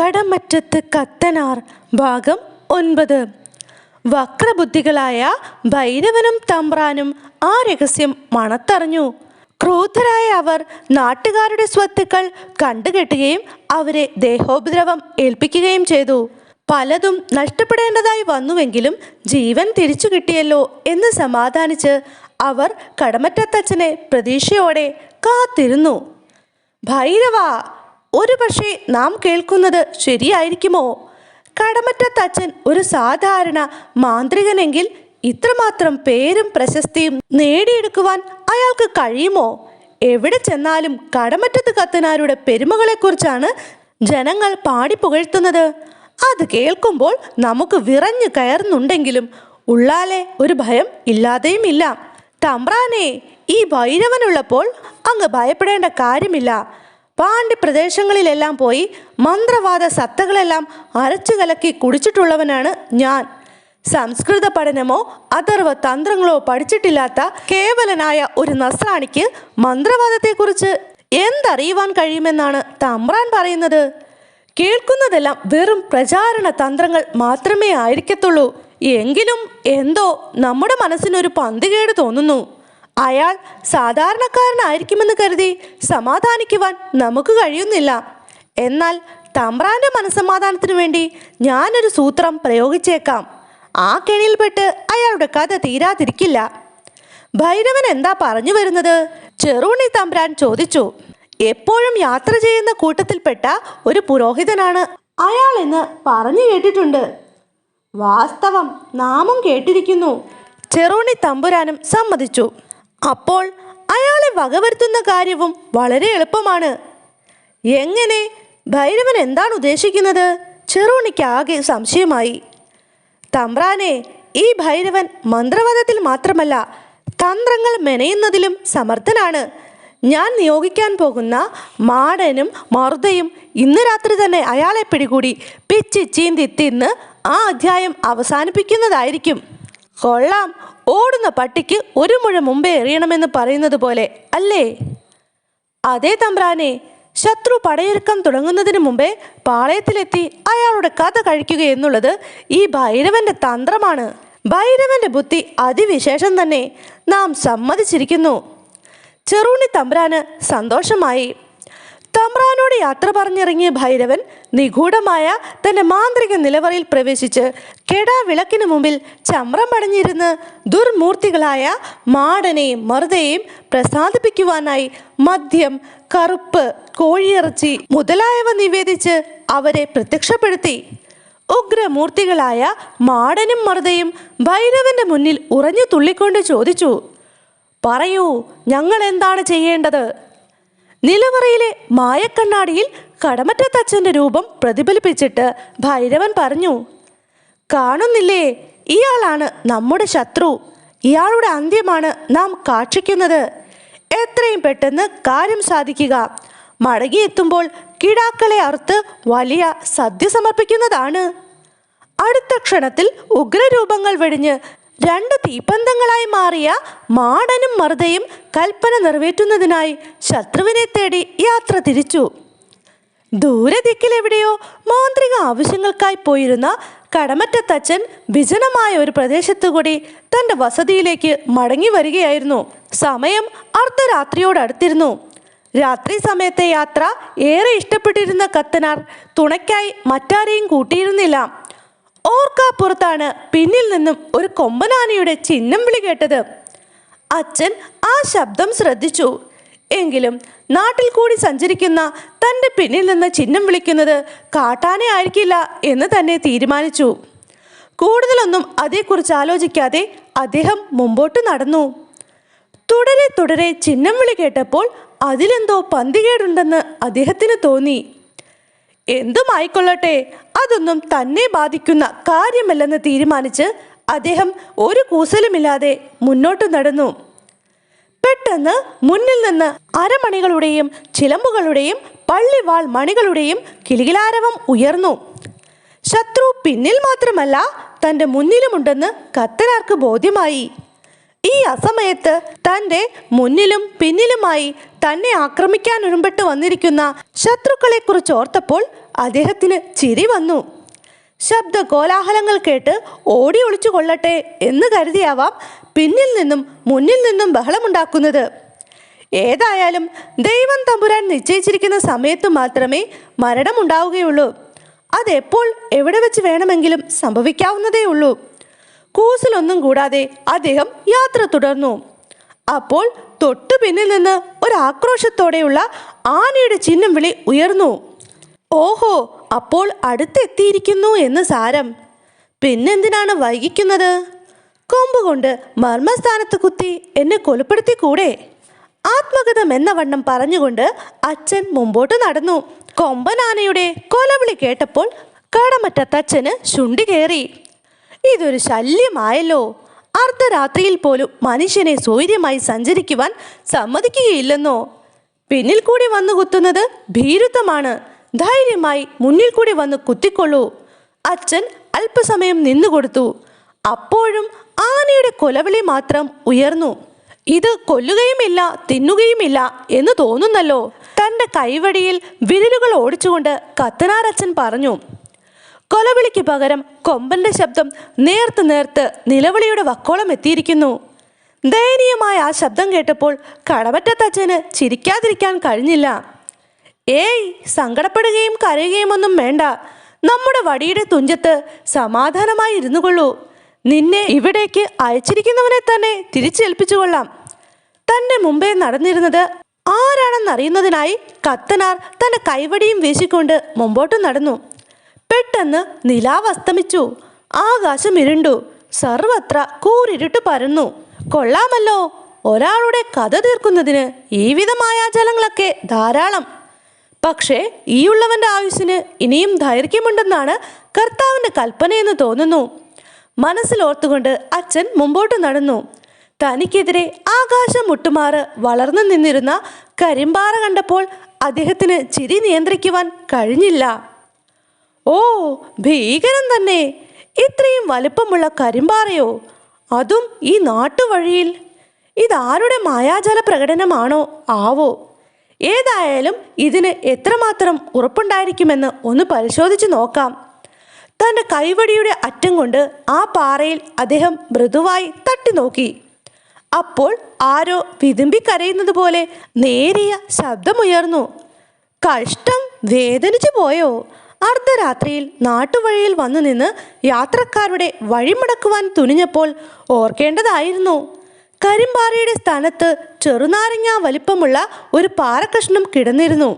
കടമറ്റത്ത് കത്തനാർ ഭാഗം ഒൻപത്. വക്രബുദ്ധികളായ ഭൈരവനും തമ്പ്രാനും ആ രഹസ്യം മണത്തറിഞ്ഞു. ക്രൂദ്ധരായ അവർ നാട്ടുകാരുടെ സ്വത്തുക്കൾ കണ്ടുകെട്ടുകയും അവരെ ദേഹോപദ്രവം ഏൽപ്പിക്കുകയും ചെയ്തു. പലതും നഷ്ടപ്പെടേണ്ടതായി വന്നുവെങ്കിലും ജീവൻ തിരിച്ചു കിട്ടിയല്ലോ എന്ന് സമാധാനിച്ച് അവർ കടമറ്റത്തച്ഛനെ പ്രതീക്ഷയോടെ കാത്തിരുന്നു. ഭൈരവ ഒരു പക്ഷേ നാം കേൾക്കുന്നത് ശരിയായിരിക്കുമോ? കടമറ്റത്തച്ഛൻ ഒരു സാധാരണ മാന്ത്രികനെങ്കിൽ ഇത്രമാത്രം പേരും പ്രശസ്തിയും നേടിയെടുക്കുവാൻ അയാൾക്ക് കഴിയുമോ? എവിടെ ചെന്നാലും കടമറ്റത്ത് കത്തനാരുടെ പെരുമകളെക്കുറിച്ചാണ് ജനങ്ങൾ പാടി പുകഴ്ത്തുന്നത്. അത് കേൾക്കുമ്പോൾ നമുക്ക് വിറഞ്ഞു കയറുന്നുണ്ടെങ്കിലും ഉള്ളാലെ ഒരു ഭയം ഇല്ലാതെയും ഇല്ല തമ്പ്രാനെ ഈ ഭൈരവനുള്ളപ്പോൾ അങ്ങ് ഭയപ്പെടേണ്ട കാര്യമില്ല. പാണ്ഡ്യ പ്രദേശങ്ങളിലെല്ലാം പോയി മന്ത്രവാദ സത്തകളെല്ലാം അരച്ചു കലക്കി കുടിച്ചിട്ടുള്ളവനാണ് ഞാൻ. സംസ്കൃത പഠനമോ അഥർവ തന്ത്രങ്ങളോ പഠിച്ചിട്ടില്ലാത്ത കേവലനായ ഒരു നസ്രാണിക്ക് മന്ത്രവാദത്തെക്കുറിച്ച് എന്തറിയുവാൻ കഴിയുമെന്നാണ് തമ്പ്രാൻ പറയുന്നത്? കേൾക്കുന്നതെല്ലാം വെറും പ്രചാരണ തന്ത്രങ്ങൾ മാത്രമേ ആയിരിക്കത്തുള്ളൂ. എങ്കിലും എന്തോ നമ്മുടെ മനസ്സിനൊരു പന്തികേട് തോന്നുന്നു. അയാൾ സാധാരണക്കാരനായിരിക്കുമെന്ന് കരുതി സമാധാനിക്കുവാൻ നമുക്ക് കഴിയുന്നില്ല. എന്നാൽ തമ്പ്രാന്റെ മനസ്സമാധാനത്തിനു വേണ്ടി ഞാനൊരു സൂത്രം പ്രയോഗിച്ചേക്കാം. ആ കെണിയിൽപ്പെട്ട് അയാളുടെ കഥ തീരാതിരിക്കില്ല. ഭൈരവൻ എന്താ പറഞ്ഞു വരുന്നത്? ചെറുണി തമ്പ്രാൻ ചോദിച്ചു. എപ്പോഴും യാത്ര ചെയ്യുന്ന കൂട്ടത്തിൽപ്പെട്ട ഒരു പുരോഹിതനാണ് അയാൾ എന്ന് പറഞ്ഞു കേട്ടിട്ടുണ്ട്. വാസ്തവം നാമും കേട്ടിരിക്കുന്നു. ചെറുണി തമ്പുരാനും സമ്മതിച്ചു. അപ്പോൾ അയാളെ വകവരുത്തുന്ന കാര്യവും വളരെ എളുപ്പമാണ്. എങ്ങനെ? ഭൈരവൻ എന്താണ് ഉദ്ദേശിക്കുന്നത്? ചെറുണിക്ക് ആകെ സംശയമായി. തമ്പ്രാനെ ഈ ഭൈരവൻ മന്ത്രവാദത്തിൽ മാത്രമല്ല തന്ത്രങ്ങൾ മെനയുന്നതിലും സമർത്ഥനാണ്. ഞാൻ നിയോഗിക്കാൻ പോകുന്ന മാടനും മറുതയും ഇന്ന് രാത്രി തന്നെ അയാളെ പിടികൂടി പിച്ചി ചീന്തി തിന്ന് ആ അധ്യായം അവസാനിപ്പിക്കുന്നതായിരിക്കും. കൊള്ളാം. ഓടുന്ന പട്ടിക്ക് ഒരു മുഴ മുമ്പേ എറിയണമെന്ന് പറയുന്നത് പോലെ അല്ലേ? അതേ തമ്പ്രാനെ ശത്രു പടയൊരുക്കം തുടങ്ങുന്നതിന് മുമ്പേ പാളയത്തിലെത്തി അയാളുടെ കഥ കഴിക്കുക എന്നുള്ളത് ഈ ഭൈരവന്റെ തന്ത്രമാണ്. ഭൈരവന്റെ ബുദ്ധി അതിവിശേഷം തന്നെ. നാം സമ്മതിച്ചിരിക്കുന്നു. ചെറുണി തമ്പ്രാന് സന്തോഷമായി. തമ്പ്രാനോട് യാത്ര പറഞ്ഞിറങ്ങിയ ഭൈരവൻ നിഗൂഢമായ തന്റെ മാന്ത്രിക നിലവറയിൽ പ്രവേശിച്ച് കെടാ വിളക്കിനു മുമ്പിൽ ചമ്രം പടഞ്ഞിരുന്ന് ദുർമൂർത്തികളായ മാടനെയും മറുതയെയും പ്രസാദിപ്പിക്കുവാനായി മദ്യം കറുപ്പ് കോഴിയിറച്ചി മുതലായവ നിവേദിച്ച് അവരെ പ്രത്യക്ഷപ്പെടുത്തി. ഉഗ്രമൂർത്തികളായ മാടനും മറുതയും ഭൈരവന്റെ മുന്നിൽ ഉറഞ്ഞു തുള്ളിക്കൊണ്ട് ചോദിച്ചു പറയൂ ഞങ്ങൾ എന്താണ് ചെയ്യേണ്ടത്? നിലവറയിലെ മായക്കണ്ണാടിയിൽ കടമറ്റത്തച്ഛന്റെ രൂപം പ്രതിഫലിപ്പിച്ചിട്ട് ഭൈരവൻ പറഞ്ഞു കാണുന്നില്ലേ ഇയാളാണ് നമ്മുടെ ശത്രു. ഇയാളുടെ അന്ത്യമാണ് നാം കാക്ഷിക്കുന്നത്. എത്രയും പെട്ടെന്ന് കാര്യം സാധിക്കുക. മടങ്ങിയെത്തുമ്പോൾ കിടാക്കളെ അറുത്ത് വലിയ സദ്യ സമർപ്പിക്കുന്നതാണ്. അടുത്ത ക്ഷണത്തിൽ ഉഗ്രരൂപങ്ങൾ വെടിഞ്ഞ് രണ്ട് തീപ്പന്തങ്ങളായി മാറിയ മാടനും മറുതയും കൽപ്പന നിറവേറ്റുന്നതിനായി ശത്രുവിനെ തേടി യാത്ര തിരിച്ചു. ദൂരെ ദിക്കിലെവിടെയോ മാന്ത്രിക ആവശ്യങ്ങൾക്കായി പോയിരുന്ന കടമറ്റത്തച്ഛൻ വിജനമായ ഒരു പ്രദേശത്തുകൂടി തന്റെ വസതിയിലേക്ക് മടങ്ങി വരികയായിരുന്നു. സമയം അർദ്ധരാത്രിയോടടുത്തിരുന്നു രാത്രി സമയത്തെ യാത്ര ഏറെ ഇഷ്ടപ്പെട്ടിരുന്ന കത്തനാർ തുണയ്ക്കായി മറ്റാരെയും കൂട്ടിയിരുന്നില്ല. ഓർക്കാപ്പുറത്താണ് പിന്നിൽ നിന്നും ഒരു കൊമ്പനാനയുടെ ചിഹ്നം വിളി കേട്ടത്. അച്ഛൻ ആ ശബ്ദം ശ്രദ്ധിച്ചു. എങ്കിലും നാട്ടിൽ കൂടി സഞ്ചരിക്കുന്ന തന്റെ പിന്നിൽ നിന്ന് ചിഹ്നം വിളിക്കുന്നത് കാട്ടാനെ ആയിരിക്കില്ല എന്ന് തന്നെ തീരുമാനിച്ചു. കൂടുതലൊന്നും അതേക്കുറിച്ച് ആലോചിക്കാതെ അദ്ദേഹം മുമ്പോട്ട് നടന്നു. തുടരെ തുടരെ ചിഹ്നം വിളി കേട്ടപ്പോൾ അതിലെന്തോ പന്തികേടുണ്ടെന്ന് അദ്ദേഹത്തിന് തോന്നി. എന്തുമായിക്കൊള്ളട്ടെ അതൊന്നും തന്നെ ബാധിക്കുന്ന കാര്യമല്ലെന്ന് തീരുമാനിച്ച് അദ്ദേഹം ഒരു കൂസലുമില്ലാതെ മുന്നോട്ട് നടന്നു. പെട്ടെന്ന് മുന്നിൽ നിന്ന് അരമണികളുടെയും ചിലമ്പുകളുടെയും പള്ളിവാൾ മണികളുടെയും കിളികിലാരവം ഉയർന്നു. ശത്രു പിന്നിൽ മാത്രമല്ല തന്റെ മുന്നിലുമുണ്ടെന്ന് കത്തനാർക്ക് ബോധ്യമായി. ഈ അസമയത്ത് തന്റെ മുന്നിലും പിന്നിലുമായി തന്നെ ആക്രമിക്കാൻ ഉരുമ്പെട്ട് വന്നിരിക്കുന്ന ശത്രുക്കളെക്കുറിച്ച് ഓർത്തപ്പോൾ അദ്ദേഹത്തിന് ചിരി വന്നു. ശബ്ദ കോലാഹലങ്ങൾ കേട്ട് ഓടി ഒളിച്ചു കൊള്ളട്ടെ എന്ന് കരുതിയാവാം പിന്നിൽ നിന്നും മുന്നിൽ നിന്നും ബഹളമുണ്ടാക്കുന്നത്. ഏതായാലും ദൈവം തമ്പുരാൻ നിശ്ചയിച്ചിരിക്കുന്ന സമയത്ത് മാത്രമേ മരണമുണ്ടാവുകയുള്ളൂ. അതെപ്പോൾ എവിടെ വെച്ച് വേണമെങ്കിലും സംഭവിക്കാവുന്നതേ ഉള്ളൂ. കൂസലൊന്നും കൂടാതെ അദ്ദേഹം യാത്ര തുടർന്നു. അപ്പോൾ തൊട്ടു പിന്നിൽ നിന്ന് ഒരു ആക്രോശത്തോടെയുള്ള ആനയുടെ ചിഹ്നം വിളി ഉയർന്നു. ഓഹോ അപ്പോൾ അടുത്തെത്തിയിരിക്കുന്നു എന്ന് സാരം. പിന്നെന്തിനാണ് വൈകിക്കുന്നത്? കൊമ്പുകൊണ്ട് മർമ്മസ്ഥാനത്ത് കുത്തി എന്നെ കൊലപ്പെടുത്തി കൂടെ ആത്മകഥം എന്ന വണ്ണം പറഞ്ഞുകൊണ്ട് അച്ഛൻ മുമ്പോട്ട് നടന്നു. കൊമ്പനാനയുടെ കൊലവിളി കേട്ടപ്പോൾ കടമറ്റത്തച്ഛന് ശുണ്ടി കയറി. ഇതൊരു ശല്യമായല്ലോ. അർദ്ധരാത്രിയിൽ പോലും മനുഷ്യനെ സ്വൈര്യമായി സഞ്ചരിക്കുവാൻ സമ്മതിക്കുകയില്ലെന്നോ? പിന്നിൽ കൂടി വന്നു കുത്തുന്നത് ഭീരുത്വമാണ്. ധൈര്യമായി മുന്നിൽ കൂടി വന്ന് കുത്തിക്കൊള്ളൂ. അച്ഛൻ അല്പസമയം നിന്നുകൊടുത്തു അപ്പോഴും ആനയുടെ കൊലവിളി മാത്രം ഉയർന്നു. ഇത് കൊല്ലുകയുമില്ല തിന്നുകയുമില്ല എന്ന് തോന്നുന്നല്ലോ. തന്റെ കൈവടിയിൽ വിരലുകൾ ഓടിച്ചുകൊണ്ട് കത്തനാരച്ഛൻ പറഞ്ഞു. കൊലവിളിക്ക് പകരം കൊമ്പന്റെ ശബ്ദം നേർത്ത് നേർത്ത് നിലവിളിയുടെ വക്കോളം എത്തിയിരിക്കുന്നു. ദയനീയമായ ആ ശബ്ദം കേട്ടപ്പോൾ കടമറ്റത്തച്ഛന് ചിരിക്കാതിരിക്കാൻ കഴിഞ്ഞില്ല. ഏയ് സങ്കടപ്പെടുകയും കരയുകയും ഒന്നും വേണ്ട. നമ്മുടെ വടിയുടെ തുഞ്ചത്ത് സമാധാനമായി ഇരുന്നു കൊള്ളൂ. നിന്നെ ഇവിടേക്ക് അയച്ചിരിക്കുന്നവനെ തന്നെ തിരിച്ചേൽപ്പിച്ചു കൊള്ളാം. തന്റെ മുമ്പേ നടന്നിരുന്നത് ആരാണെന്നറിയുന്നതിനായി കത്തനാർ തന്റെ കൈവടിയും വീശിക്കൊണ്ട് മുമ്പോട്ട് നടന്നു. പെട്ടെന്ന് നിലാവ് അസ്തമിച്ചു. ആകാശം ഇരുണ്ടു. സർവത്ര കൂരിരുട്ട് പരന്നു. കൊള്ളാമല്ലോ. ഒരാളുടെ കഥ തീർക്കുന്നതിന് ഈ വിധമായ ജലങ്ങളൊക്കെ ധാരാളം. പക്ഷേ ഈയുള്ളവന്റെ ആയുസ്സിന് ഇനിയും ദൈർഘ്യമുണ്ടെന്നാണ് കർത്താവിന്റെ കൽപ്പനയെന്ന് തോന്നുന്നു. മനസ്സിൽ ഓർത്തുകൊണ്ട് അച്ഛൻ മുമ്പോട്ട് നടന്നു. തനിക്കെതിരെ ആകാശം മുട്ടുമാറ് വളർന്നു നിന്നിരുന്ന കരിമ്പാറ കണ്ടപ്പോൾ അദ്ദേഹത്തിന് ചിരി നിയന്ത്രിക്കുവാൻ കഴിഞ്ഞില്ല. ഓ ഭീകരം തന്നെ! ഇത്രയും വലുപ്പമുള്ള കരിമ്പാറയോ? അതും ഈ നാട്ടുവഴിയിൽ? ഇതാരുടെ മായാജല പ്രകടനമാണോ? ആവോ? ഏതായാലും ഇതിന് എത്രമാത്രം ഉറപ്പുണ്ടായിരിക്കുമെന്ന് ഒന്ന് പരിശോധിച്ചു നോക്കാം. തന്റെ കൈവടിയുടെ അറ്റം കൊണ്ട് ആ പാറയിൽ അദ്ദേഹം മൃദുവായി തട്ടി നോക്കി. അപ്പോൾ ആരോ വിതുമ്പി കരയുന്നത് പോലെ നേരിയ ശബ്ദമുയർന്നു. കഷ്ടം വേദനിച്ചു പോയോ? അർദ്ധരാത്രിയിൽ നാട്ടുവഴിയിൽ വന്നു നിന്ന് യാത്രക്കാരുടെ വഴിമുടക്കുവാൻ തുനിഞ്ഞപ്പോൾ ഓർക്കേണ്ടതായിരുന്നു. കരിമ്പാറയുടെ സ്ഥാനത്ത് ചെറുനാരങ്ങ വലിപ്പമുള്ള ഒരു പാറക്കഷ്ണം കിടന്നിരുന്നു.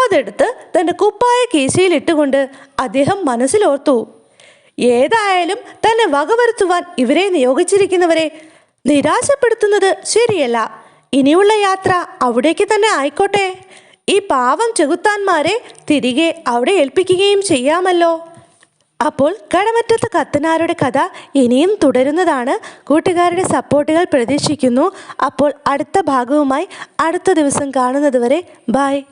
അതെടുത്ത് തന്റെ കുപ്പായ കേശയിലിട്ടുകൊണ്ട് അദ്ദേഹം മനസ്സിലോർത്തു. ഏതായാലും തന്നെ വകവരുത്തുവാൻ ഇവരെ നിയോഗിച്ചിരിക്കുന്നവരെ നിരാശപ്പെടുത്തുന്നത് ശരിയല്ല. ഇനിയുള്ള യാത്ര അവിടേക്ക് തന്നെ ആയിക്കോട്ടെ. ഈ പാവം ചെകുത്താന്മാരെ തിരികെ അവിടെ ഏൽപ്പിക്കുകയും ചെയ്യാമല്ലോ. അപ്പോൾ കടമറ്റത്ത് കത്തനാരുടെ കഥ ഇനിയും തുടരുന്നതാണ്. കൂട്ടുകാരുടെ സപ്പോർട്ടുകൾ പ്രതീക്ഷിക്കുന്നു. അപ്പോൾ അടുത്ത ഭാഗവുമായി അടുത്ത ദിവസം കാണുന്നതുവരെ ബായ്